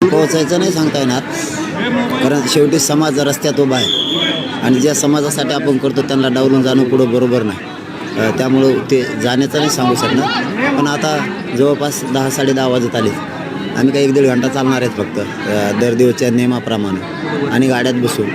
पोहोचायचं नाही सांगता येणार. कारण शेवटी समाज रस्त्यात उभा आहे. आणि ज्या समाजासाठी आपण करतो त्यांना डावलून जाणं पुढं बरोबर नाही. त्यामुळं ते जाण्याचं नाही सांगू शकणार. पण आता जवळपास दहा साडे दहा वाजत आले. आम्ही काही एक दीड घंटा चालणार आहेत फक्त. दर दिवसच्या नियमाप्रमाणे. आणि गाड्यात बसून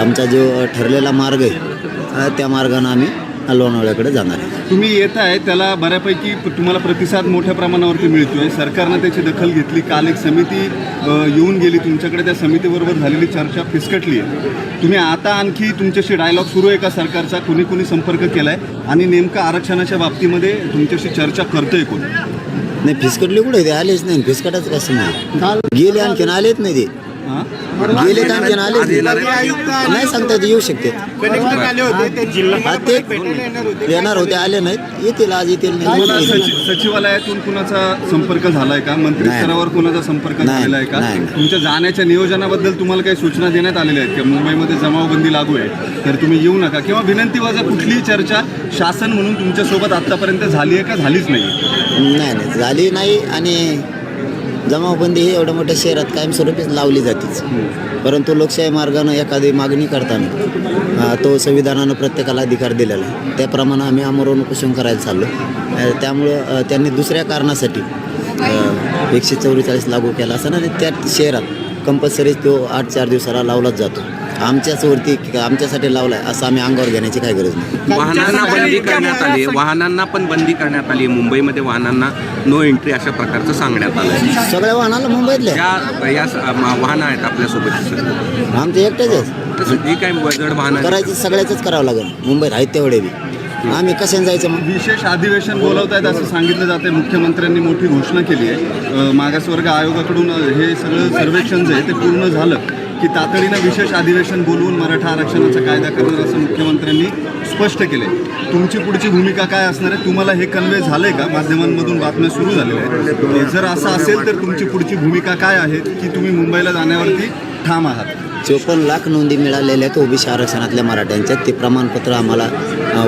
आमचा जो ठरलेला मार्ग आहे त्या मार्गानं आम्ही लोणावळ्याकडे जाणार. आहे तुम्ही येत आहे त्याला बऱ्यापैकी तुम्हाला प्रतिसाद मोठ्या प्रमाणावरती मिळतोय. सरकारनं त्याची दखल घेतली काल एक समिती येऊन गेली. तुमच्याकडे त्या समितीबरोबर झालेली चर्चा फिसकटली आहे. तुम्ही आता आणखी तुमच्याशी डायलॉग सुरू आहे का सरकारचा? कुणी कुणी संपर्क केलाय? आणि नेमकं आरक्षणाच्या बाबतीमध्ये तुमच्याशी चर्चा करतोय कोण? नाही फिसकटले कुठे? ते आलेच नाही. फिसकटाचं कसं नाही? गेले आणखीन आलेच नाही ते. गेले तर नाही. नाही सांगता येत येऊ शकते. हा, ते येणार होते. आले नाहीत. येतील आज येतील तुम्हाला. सचि- सचिवालयातून कुणाचा संपर्क झालाय का? मंत्री नाही. स्तरावर कुणाचा संपर्क नाही, झालेला आहे का? नाही, नाही. तुमच्या जाण्याच्या नियोजनाबद्दल तुम्हाला काही सूचना देण्यात आलेल्या आहेत का? मुंबईमध्ये जमावबंदी लागू आहे. तर तुम्ही येऊ नका. किंवा विनंती वजा कुठलीही चर्चा शासन म्हणून तुमच्यासोबत आतापर्यंत झाली आहे का? झालीच नाही. नाही नाही. झाली नाही आणि जमावबंदी ही एवढ्या मोठ्या शहरात कायमस्वरूपीच लावली जातेच. परंतु लोकशाही मार्गानं एखादी मागणी करताना तो संविधानानं प्रत्येकाला अधिकार दिलेला आहे. त्याप्रमाणे आम्ही आमरण उपोषण करायला चाललो. त्यामुळं त्यांनी दुसऱ्या कारणासाठी एकशे चौवेचाळीस लागू केला असं त्या शहरात कंपल्सरी तो आठ चार दिवसाला लावलाच जातो. आमच्याच वरती आमच्यासाठी लावलाय असं आम्ही अंगावर घेण्याची काही गरज नाही. वाहनांना बंदी करण्यात आली वाहनांना पण बंदी करण्यात आली मुंबईमध्ये वाहनांना नो एंट्री अशा प्रकारचं सांगण्यात आलं सगळ्या वाहनाला मुंबईतल्या ज्या या वाहनं आहेत आपल्यासोबत. आमचे एकटेच आहेत. तसं जी काही जड वाहनं आहेत, करायचं सगळ्याचंच करावं लागेल. मुंबईत आहेत तेवढे बी. आम्ही कशाने जायचं मग? विशेष अधिवेशन बोलवतायत असं सांगितलं जाते मुख्यमंत्र्यांनी मोठी घोषणा केली आहे. मागासवर्ग आयोगाकडून हे सगळं सर्वेक्षण जे आहे ते पूर्ण झालं. की तातडीनं विशेष अधिवेशन बोलवून मराठा आरक्षणाचा कायदा करणार असं मुख्यमंत्र्यांनी स्पष्ट केले तुमची पुढची भूमिका काय असणार आहे? तुम्हाला हे कन्वे झालंय का? माध्यमांमधून बातम्या सुरू झालेल्या आहेत. जर असं असेल तर तुमची पुढची भूमिका काय आहे? की तुम्ही मुंबईला जाण्यावरती ठाम आहात? चोपन्न लाख नोंदी मिळालेल्या आहेत ओबीसी आरक्षणातल्या मराठ्यांच्या ते प्रमाणपत्र आम्हाला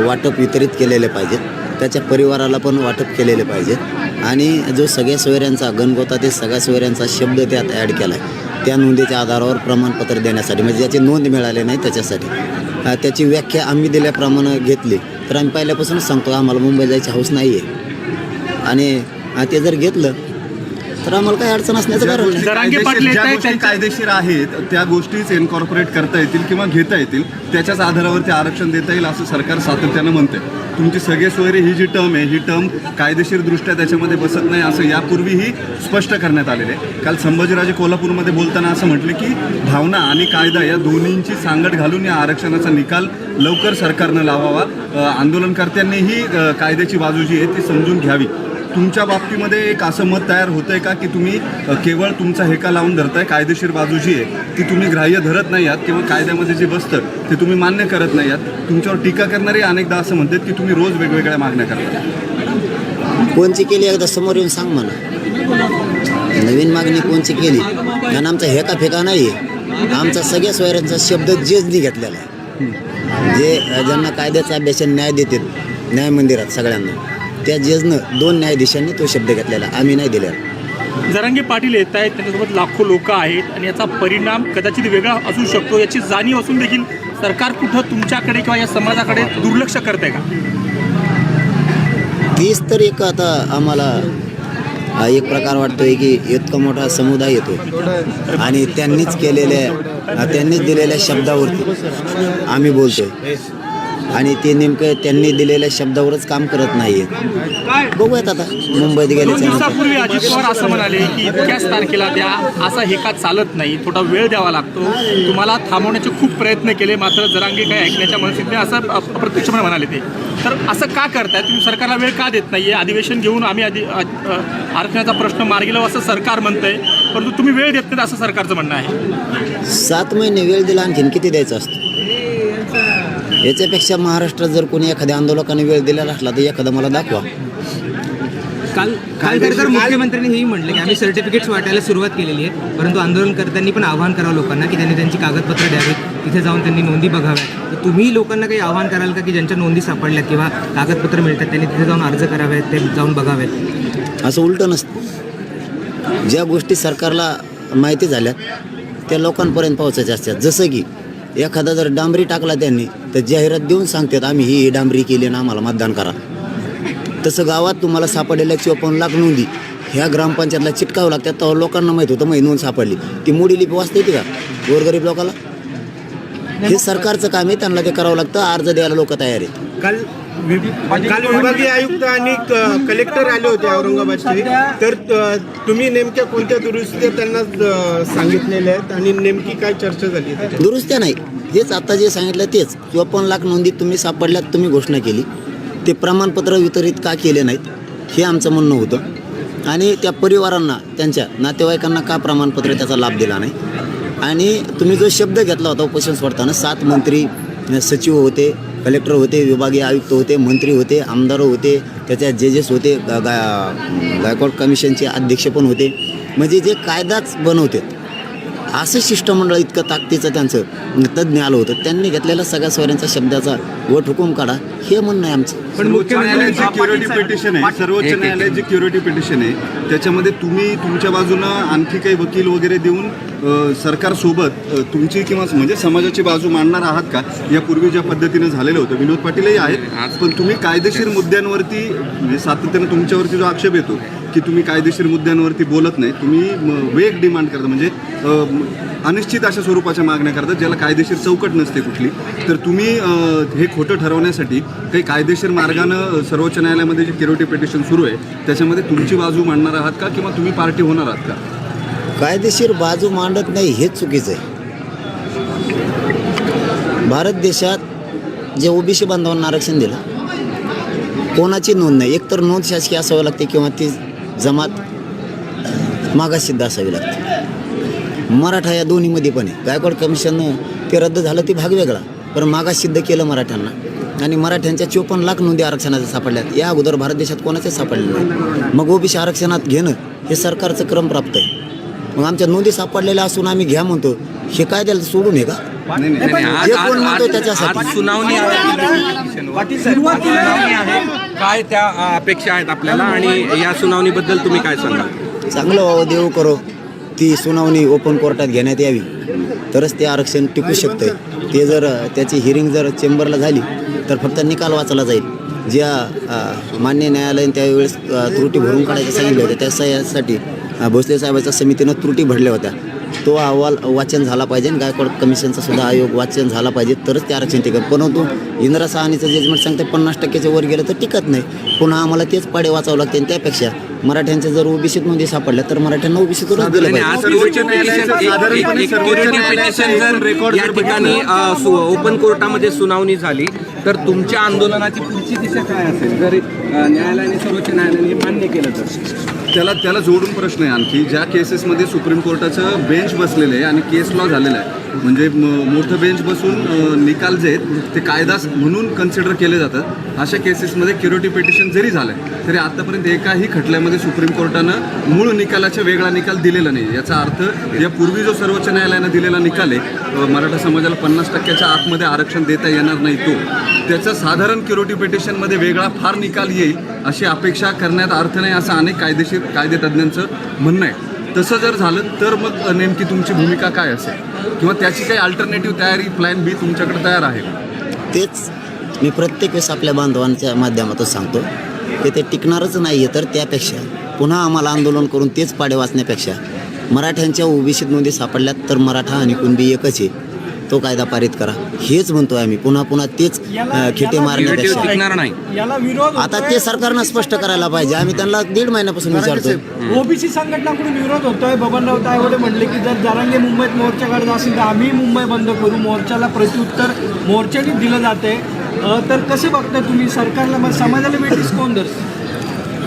वाटप वितरित केलेले पाहिजेत. त्याच्या परिवाराला पण वाटप केलेले पाहिजेत. आणि जो सगळ्या सोयऱ्यांचा गणगोता ते सगळ्या सोयऱ्यांचा शब्द त्यात ॲड केला आहे त्या नोंदीच्या आधारावर प्रमाणपत्र देण्यासाठी म्हणजे ज्याची नोंद मिळाली नाही त्याच्यासाठी. त्याची व्याख्या आम्ही दिल्याप्रमाणे घेतली. तर आम्ही पहिल्यापासूनच सांगतो आम्हाला मुंबई जायची हौस नाही आहे आणि ते जर घेतलं तर आम्हाला काही अडचण असण्याचं ज्या कारण नाही. गोष्टी जरांगे कायदेशीर- पाटील येत ज्या आहेत गोष्टी त्यांच्या- कायदेशीर आहेत त्या गोष्टीच इन्कॉर्पोरेट करता येतील किंवा घेता येतील त्याच्याच आधारावरती आरक्षण देता येईल असं सरकार सातत्यानं म्हणते तुमची सगळे सोयरे ही जी टर्म आहे ही टर्म कायदेशीर दृष्ट्या त्याच्यामध्ये बसत नाही असं यापूर्वीही स्पष्ट करण्यात आलेलं आहे. काल संभाजीराजे कोल्हापूरमध्ये बोलताना असं म्हटलं की भावना आणि कायदा या दोन्हींची सांगड घालून या आरक्षणाचा निकाल लवकर सरकारनं लावावा. अ, आंदोलनकर्त्यांनीही अ, कायद्याची बाजू जी आहे ती समजून घ्यावी. तुमच्या बाबतीमध्ये एक असं मत तयार होतंय का की तुम्ही केवळ तुमचा हेका लावून धरताय कायदेशीर बाजू जी आहे ती तुम्ही ग्राह्य धरत नाही आहात किंवा कायद्यामध्ये जे बसतं ते तुम्ही मान्य करत नाही आहात. तुमच्यावर टीका करणारे अनेकदा असं म्हणतात की तुम्ही रोज वेगवेगळ्या मागण्या करता. कोणची केली एकदा समोर येऊन सांग मला. नवीन मागणी कोणची केली? कारण आमचा हेका फेका नाही आहे आमचा सगळ्या सोयऱ्यांचा शब्द जेजनी घेतलेला आहे. जे ज्यांना कायद्याचा अभ्यास न्याय देतात न्याय मंदिरात सगळ्यांना. त्या जेजनं दोन न्यायाधीशांनी तो शब्द घेतलेला. आम्ही नाही दिलेला. जरांगे पाटील येत आहेत त्यांच्यासोबत लाखो लोक आहेत आणि याचा परिणाम कदाचित वेगळा असू शकतो याची जाणीव असून देखील सरकार कुठं तुमच्याकडे किंवा या समाजाकडे दुर्लक्ष करत आहे का? तीच तर एक आता आम्हाला एक प्रकार वाटतोय की इतका मोठा समुदाय येतो. आणि त्यांनीच केलेल्या त्यांनीच दिलेल्या शब्दावरती आम्ही बोलतोय. आणि ते नेमकं त्यांनी दिलेल्या शब्दावरच काम करत नाही बघूयात आता मुंबईत दिवसापूर्वी अजित पवार असं म्हणाले की इतक्याच तारखेला द्या असा हेका चालत नाही थोडा वेळ द्यावा लागतो. तुम्हाला थांबवण्याचे खूप प्रयत्न केले मात्र जरांगे काही ऐकण्याच्या मनस्थितीने असं अ- अप्रत्यक्षपणे म्हणाले ते. तर असं का करताय? तुम्ही सरकारला वेळ का देत नाहीये? अधिवेशन घेऊन आम्ही आधी आरक्षणाचा प्रश्न मार्गी लावू असं सरकार म्हणतंय परंतु तुम्ही वेळ देत नाही असं सरकारचं म्हणणं आहे. सात महिने वेळ दिला आणखीन किती द्यायचा असतो? याच्यापेक्षा महाराष्ट्रात जर कोणी एखाद्या आंदोलकाने वेळ दिलेला असला तर एखादा मला दाखवा. काल काल तर मुख्यमंत्र्यांनी हेही म्हटलं की आम्ही सर्टिफिकेट्स वाटायला सुरुवात केलेली आहे परंतु आंदोलनकर्त्यांनी पण आवाहन करावं लोकांना की त्यांनी त्यांची कागदपत्र द्यावीत तिथे जाऊन त्यांनी नोंदी बघाव्यात. तर तुम्ही लोकांना काही आवाहन कराल का की ज्यांच्या नोंदी सापडल्यात किंवा कागदपत्र मिळतात त्यांनी तिथे जाऊन अर्ज करावेत ते जाऊन बघावेत? असं उलटं नसतं. ज्या गोष्टी सरकारला माहिती झाल्या त्या लोकांपर्यंत पोहोचायच्या असतात. जसं की एखादा जर डांबरी टाकला त्यांनी तर जाहिरात देऊन सांगतात आम्ही ही डांबरी केली ना आम्हाला मतदान करा. तसं गावात तुम्हाला सापडलेल्या चोपन्न लाख नोंदी ह्या ग्रामपंचायतला चिटकावं लागतात तेव्हा लोकांना माहीत होतं मग नोंद सापडली. ती मोडी लिपी वाचता येते का? गोरगरीब लोकाला? हे सरकारचं काम आहे त्यांना ते करावं लागतं अर्ज द्यायला लोक तयार आहेत. काल काल विभागीय आयुक्त आणि क- कलेक्टर आले होते औरंगाबादचे. तर तुम्ही नेमक्या कोणत्या दुरुस्त्या त्यांना सांगितलेल्या आहेत आणि नेमकी काय चर्चा झाली? दुरुस्त्या नाही. हेच आता जे सांगितलं तेच. चोपन्न लाख नोंदी तुम्ही सापडल्यात तुम्ही घोषणा केली. ते प्रमाणपत्र वितरित का केले नाहीत हे आमचं म्हणणं होतं. आणि त्या परिवारांना त्यांच्या नातेवाईकांना का प्रमाणपत्र त्याचा लाभ दिला नाही? आणि तुम्ही जो शब्द घेतला होता उपोषण सोडताना सात मंत्री सचिव होते कलेक्टर होते विभागीय आयुक्त होते मंत्री होते आमदार होते त्याच्या जजेस होते गायकवाड कमिशनचे अध्यक्ष पण होते. म्हणजे जे कायदाच बनवते. असं शिष्टमंडळ इतकं ताकदीचं त्यांचं तज्ज्ञ आलं होतं. त्यांनी घेतलेला सगळ्या सोयऱ्यांचा शब्दाचा वट हुकूम काढा. हे म्हणणं आहे आमचं. पण सर्वोच्च न्यायालयाची क्युरिटी पिटिशन आहे. सर्वोच्च न्यायालयाची क्युरिटी पिटिशन आहे. त्याच्यामध्ये तुम्ही तुमच्या बाजूनं आणखी काही वकील वगैरे देऊन सरकारसोबत तुमची किंवा म्हणजे समाजाची बाजू मांडणार आहात का? यापूर्वी ज्या पद्धतीनं झालेलं होतं. विनोद पाटीलही आहेत. पण तुम्ही कायदेशीर मुद्द्यांवरती म्हणजे सातत्यानं तुमच्यावरती जो आक्षेप येतो की तुम्ही कायदेशीर मुद्द्यांवरती बोलत नाही तुम्ही म, वेग डिमांड करता. म्हणजे अनिश्चित अशा स्वरूपाच्या मागण्या करतात ज्याला कायदेशीर चौकट नसते कुठली. तर तुम्ही हे खोटं ठरवण्यासाठी काही कायदेशीर मार्गानं सर्वोच्च न्यायालयामध्ये जे किरोटी पिटिशन सुरू आहे त्याच्यामध्ये तुमची बाजू मांडणार आहात का किंवा तुम्ही पार्टी होणार आहात का? कायदेशीर बाजू मांडत नाही हेच चुकीचं आहे. भारत देशात जे ओबीसी बांधवांना आरक्षण दिलं कोणाची नोंद नाही? एकतर नोंद शासकीय असावी लागते किंवा ती जमात मागासिद्ध असावी लागते. मराठा या दोन्हीमध्ये पण आहे. गायकवाड कमिशननं ते रद्द झालं ते भाग वेगळा. पण मागास सिद्ध केलं मराठ्यांना. आणि मराठ्यांच्या चोपन्न लाख नोंदी आरक्षणाच्या सापडल्यात. या अगोदर भारत देशात कोणाच्या सापडले नाही. मग ओबीसी आरक्षणात घेणं हे सरकारचं क्रम प्राप्त आहे. मग आमच्या नोंदी सापडलेल्या असून आम्ही घ्या म्हणतो. हे काय त्याला सोडून आहे का? नाही नाही नाही, नाही, आज- जे आज- कोण म्हणतो आज- त्याच्यासाठी. आज सुनावणी आहे. सुनावणी आहे. काय त्या अ, अपेक्षा आहेत आपल्याला? आणि या सुनावणीबद्दल तुम्ही काय सांगाल? चांगलं व्हावं देव करो. ती सुनावणी ओपन कोर्टात घेण्यात यावी. तरच ते आरक्षण टिकू शकतं ते जर त्याची हिअरिंग जर चेंबरला झाली तर फक्त निकाल वाचला जाईल. ज्या अ, मान्य न्यायालयाने त्यावेळेस अ, त्रुटी भरून काढायचं सांगितलं होतं त्यासाठी अ, भोसले साहेबाच्या समितीनं त्रुटी भरल्या होत्या. तो अहवाल वाचन झाला पाहिजे आणि गायकवाड कमिशनचा सुद्धा आयोग वाचन झाला पाहिजे तरच ते आरक्षण टिकत परंतु इंदिरा सहानीचं जजमेंट सांगते पन्नास टक्क्याच्या वर गेलं तर टिकत नाही. पुन्हा आम्हाला तेच पाडे वाचावं लागते. आणि त्यापेक्षा मराठ्यांच्या जर ओबीसीत नोंदी सापडल्या तर मराठ्यांना ओबीसीतूनच दिलं पाहिजे. या ठिकाणी ओपन कोर्टामध्ये सुनावणी झाली तर तुमच्या आंदोलनाची पुढची दिशा काय असेल? जर न्यायालयाने सर्वोच्च न्यायालयाने मान्य केलं तर. त्याला त्याला जोडून प्रश्न आहे आणखी. ज्या केसेसमध्ये सुप्रीम कोर्टाचं बेंच बसलेलं आहे आणि केस लॉ झालेलं आहे म्हणजे म- मोठं बेंच बसून निकाल जे आहेत ते कायदा म्हणून कन्सिडर केले जातात. अशा केसेसमध्ये क्युरिटी पिटिशन जरी झालं तरी आतापर्यंत एकाही खटल्यामध्ये सुप्रीम कोर्टानं मूळ निकालाचा वेगळा निकाल दिलेला नाही. याचा अर्थ यापूर्वी जो सर्वोच्च न्यायालयानं दिलेला निकाल आहे मराठा समाजाला पन्नास टक्क्याच्या आतमध्ये आरक्षण देता येणार नाही तो. त्याचा साधारण क्युरिटी पिटिशनमध्ये वेगळा फार निकाल येईल अशी अपेक्षा करण्यात अर्थ नाही असं अनेक कायदेशीर कायदेतज्ञांचं म्हणणं आहे. तसं जर झालं तर मग नेमकी तुमची भूमिका काय असेल? किंवा त्याची काही अल्टरनेटिव्ह तयारी प्लॅन बी तुमच्याकडे तयार आहे तेच मी प्रत्येक वेळेस आपल्या बांधवांच्या माध्यमातून सांगतो की ते टिकणारच नाही आहे तर त्यापेक्षा पुन्हा आम्हाला आंदोलन करून तेच पाडे वाचण्यापेक्षा मराठ्यांच्या ओबीसीत नोंदी सापडल्यात तर मराठा आणि कुणबी एकच आहे. तो कायदा पारित करा. हेच म्हणतोय आम्ही. पुन्हा पुन्हा तेच खेटे मारण्यापेक्षा. नाही. आता ते सरकारनं स्पष्ट करायला पाहिजे. आम्ही त्यांना दीड महिन्यापासून विचारतोय. ओबीसी संघटनाकडून विरोध होतोय. बबनराव तायवडे म्हणले की जर जरांगे मुंबईत मोर्चा काढत असेल तर आम्ही मुंबई बंद करू. मोर्चाला प्रत्युत्तर मोर्चाने दिलं जाते. तर कसे बघताय तुम्ही? सरकारला समाजाला वेटीस कोण धरते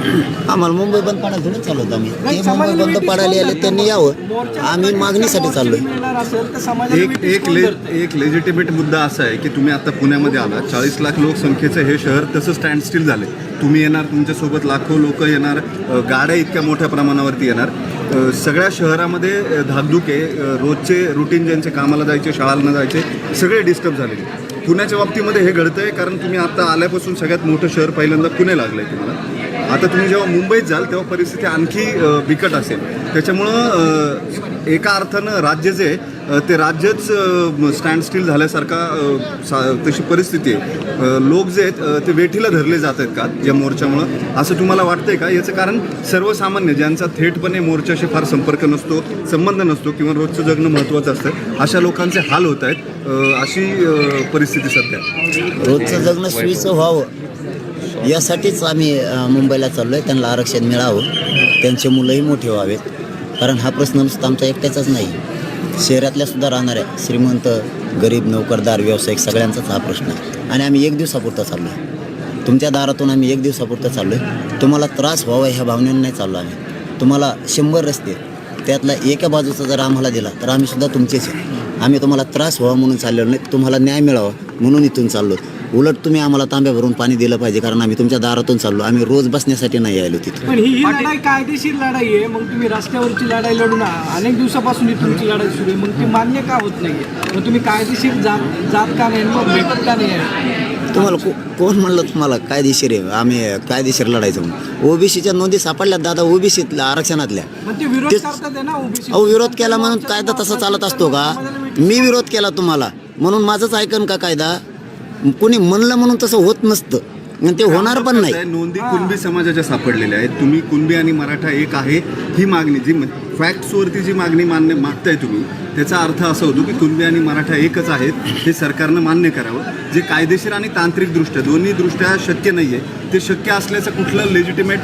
आम्हाला मुंबई बंद पाडायला थोडं चालवतो आम्ही. ते मुंबई बंद पाडायला आले? त्यांनी यावं. आम्ही मागणीसाठी चाललोय. समाजाला एक एक ले? एक लेजिटिमेट मुद्दा असा आहे की तुम्ही आता पुण्यामध्ये आला चाळीस लाख लोकसंख्येचं हे शहर तसं स्टँड स्टील झाले तुम्ही येणार तुमच्यासोबत लाखो लोक येणार गाड्या इतक्या मोठ्या प्रमाणावरती येणार. सगळ्या शहरामध्ये धाकधूक आहे. रोजचे रुटीन ज्यांचे कामाला जायचे शाळांना जायचे सगळे डिस्टर्ब झालेले पुण्याच्या बाबतीमध्ये हे घडतंय कारण तुम्ही आता आल्यापासून सगळ्यात मोठं शहर पहिल्यांदा पुणे लागलंय तुम्हाला. आता तुम्ही जेव्हा मुंबईत जाल तेव्हा परिस्थिती आणखी बिकट असेल. त्याच्यामुळं एका अर्थानं राज्य जे ते राज्यच स्टँड स्टील झाल्यासारखा सा- तशी परिस्थिती आहे. लोक जे आहेत ते वेठीला धरले जात आहेत का या मोर्चामुळं? असं तुम्हाला वाटतंय का? याचं कारण सर्वसामान्य ज्यांचा थेटपणे मोर्चाशी फार संपर्क नसतो संबंध नसतो किंवा रोजचं जगणं महत्त्वाचं असतं अशा लोकांचे हाल होत आहेत अशी परिस्थिती सध्या रोजचं जगणं सोयीचं व्हावं. यासाठीच आम्ही मुंबईला चाललो आहे त्यांना आरक्षण मिळावं. त्यांचे मुलंही मोठे व्हावेत. कारण हा प्रश्न नुसता आमचा एकट्याचाच नाही. शहरातल्यासुद्धा राहणाऱ्या श्रीमंत गरीब नोकरदार व्यावसायिक सगळ्यांचाच हा प्रश्न आहे. आणि आम्ही एक दिवसापुरता चाललो आहे तुमच्या दारातून आम्ही एक दिवसापुरता चाललो आहे तुम्हाला त्रास व्हावा ह्या भावनेनं नाही चाललो आम्ही. तुम्हाला शंभर रस्ते त्यातला एका बाजूचा जर आम्हाला दिला तर आम्हीसुद्धा तुमचेच आहे आम्ही तुम्हाला त्रास व्हावा म्हणून चाललेलो नाही. तुम्हाला न्याय मिळावा म्हणून इथून चाललो उलट तुम्ही आम्हाला तांब्या भरून पाणी दिलं पाहिजे कारण आम्ही तुमच्या दारातून चाललो. आम्ही रोज बसण्यासाठी नाही आलो तिथं. पण ही लढाई कायदेशीर लढाई आहे. मग तुम्ही रस्त्यावरची लढाई लढून अनेक दिवसापासून ही तुमची लढाई सुरू आहे. मग ती मान्य का होत नाहीये? मग तुम्ही कायदेशीर जात जात का नाही? मग भेटत का नाही? आहे तुम्हाला को कोण म्हणलं तुम्हाला कायदेशीर आहे? आम्ही कायदेशीर लढायचं म्हणून ओबीसीच्या नोंदी सापडल्या दादा ओबीसीतल्या आरक्षणातल्या. मग ते विरोध तेच- करतात आहे ना ओबीसी. अहो विरोध केला म्हणून कायदा तसा चालत असतो का? मी विरोध केला तुम्हाला. म्हणून माझंच ऐकन का कायदा? कोणी म्हणलं म्हणून तसं होत नसतं. ते होणार पण नाही. आहे, नोंदी कुणबी समाजाच्या सापडलेल्या आहेत. तुम्ही कुणबी आणि मराठा एक आहे ही मागणी जी फॅक्ट्सवरती जी मागणी मान्य मागताय तुम्ही त्याचा अर्थ असा होतो की कुणबी आणि मराठा एकच आहेत हे सरकारनं मान्य करावं. जे कायदेशीर आणि तांत्रिकदृष्ट्या दोन्ही दृष्ट्या शक्य नाही आहे ते शक्य असल्याचं कुठलं लेजिटिमेट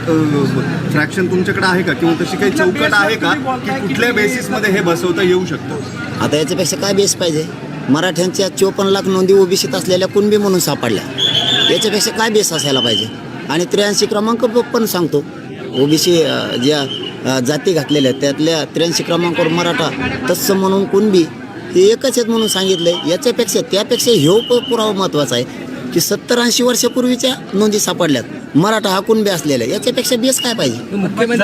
फ्रॅक्शन तुमच्याकडे आहे का? किंवा तशी काही चौकट आहे का की कुठल्या बेसिसमध्ये हे बसवता येऊ शकतं? आता याच्यापेक्षा काय बेस पाहिजे? मराठ्यांच्या चोपन्न लाख नोंदी ओबीसीत असलेल्या कुणबी म्हणून सापडल्या. याच्यापेक्षा काय बेस असायला पाहिजे? आणि त्र्याऐंशी क्रमांक पण सांगतो. ओबीसी ज्या जाती घातलेल्या आहेत त्यातल्या त्र्याऐंशी क्रमांकावर मराठा तत्सम म्हणून कुणबी हे एकच आहेत म्हणून सांगितलं याच्यापेक्षा त्यापेक्षा ह्यो प- पुरावा महत्त्वाचा आहे की सत्तर ऐंशी वर्षापूर्वीच्या नोंदी सापडल्यात. मराठा हा कुणबी असलेला आहे. याच्यापेक्षा बेस काय पाहिजे? मुख्यमंत्री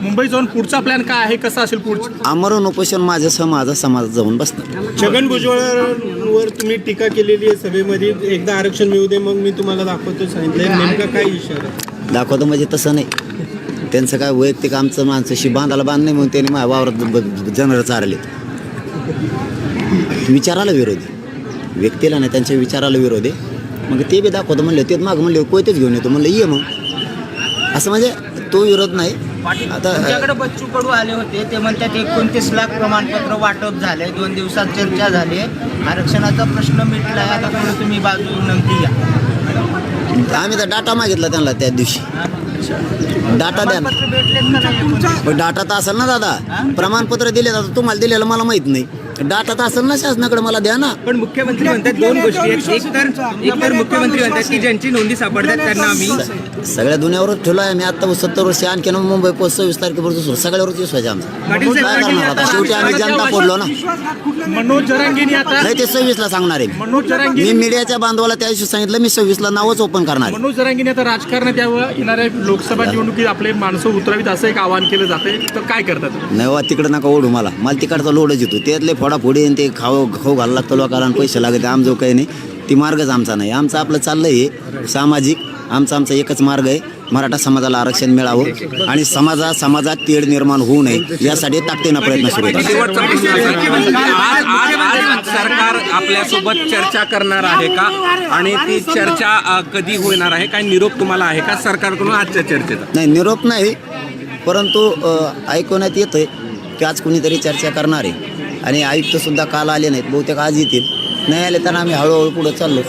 मुंबईत जाऊन पुढचा प्लॅन काय आहे? कसा असेल पुढचा? आमरण उपोषण माझ्यासह माझा समाज जाऊन बसणार. छगन भुजबळांवर तुम्ही टीका केलेली आहे सभेमध्ये. एकदा आरक्षण मिळू दे मग मी तुम्हाला दाखवतो सांगितलंय. नेमका काय इशारा? दाखवतो म्हणजे तसं नाही. त्यांचं काय वैयक्तिक आमचं माणसाशी बांधाला बांध नाही म्हणून त्यांनी माझ्या वावरात ब- ब- जनर चारले विचाराला विरोधी. व्यक्तीला नाही त्यांच्या विचाराला विरोधी. मग ते बी दाखवतो म्हणले तेच मागं म्हणले कोयतेच घेऊन येतो म्हणलं ये मग. असं म्हणजे तो विरोध नाही. आता तुमच्याकडे बच्चू कडू आले होते ते म्हणतात एकोणतीस लाख प्रमाणपत्र वाटप झाले दोन दिवसात चर्चा झाली आरक्षणाचा प्रश्न मिटलाय आता थोडं तुम्ही बाजू विनंती घ्या आम्ही तर डाटा मागितला त्यांना त्या दिवशी. डाटा द्या ना. प्रमाणपत्र भेटलेत का नाही? एकोणतीस? पण डाटा तर असेल ना दादा. प्रमाणपत्र दिले जातं तुम्हाला दिलेलं मला माहीत नाही. डाटा तर असेल ना शासनाकडे मला द्या ना. पण मुख्यमंत्री म्हणतात दोन गोष्टी आहेत. एक तर एक तर मुख्यमंत्री म्हणतात की ज्यांची नोंदी सापडतात त्यांना आम्ही सगळ्या दुनियावरच ठेवलो आहे मी आता सत्तर वर्ष. आणखी मुंबई पोस्ट सव्वीस तारखेपर्यंत सुरू. सगळ्यावरच विश्वास आहे आमचा. पाटील साहेब, काय करणार आता? शेवटी आम्ही जनता पडलो ना. मनोज जरांगेनी आता नाही ते सव्वीसला सांगणार आहे. मी. मनोज जरांगे मी मीडियाच्या बांधवाला त्या दिवशी सांगितलं मी सव्वीसला नावच ओपन करणार आहे. मनोज जरांगेने आता राजकारणात यावं येणाऱ्या लोकसभा निवडणुकीत आपले माणसं उतरावीत असं एक आवाहन केलं जाते तर काय करतात? नाही वा तिकडं नका ओढू मला. मला तिकडचा लोडच येतो. त्यातले फोडाफोडी आणि ते खाऊ खाऊ घालावं लागतं लोकांना पैसे लागते आम जो काही नाही. ती मार्गच आमचा नाही. आमचं आपलं चाललं हे. सामाजिक आमचा आमचा एकच मार्ग आहे. मराठा समाजाला आरक्षण मिळावं आणि समाजा समाजात तेढ निर्माण होऊ नये. यासाठी ताकदीनं प्रयत्न सुरू आहे सरकार आपल्यासोबत चर्चा करणार आहे का? आणि ती चर्चा कधी होणार आहे? काय निरोप तुम्हाला आहे का? सरकारकडून आजच्या चर्चेचा? नाही निरोप नाही. परंतु ऐकवण्यात येतं की आज कुणीतरी चर्चा करणार आहे. आणि आयुक्तसुद्धा काल आले नाहीत बहुतेक आज येतील. नाही आले तर आम्ही हळूहळू पुढे चाललो.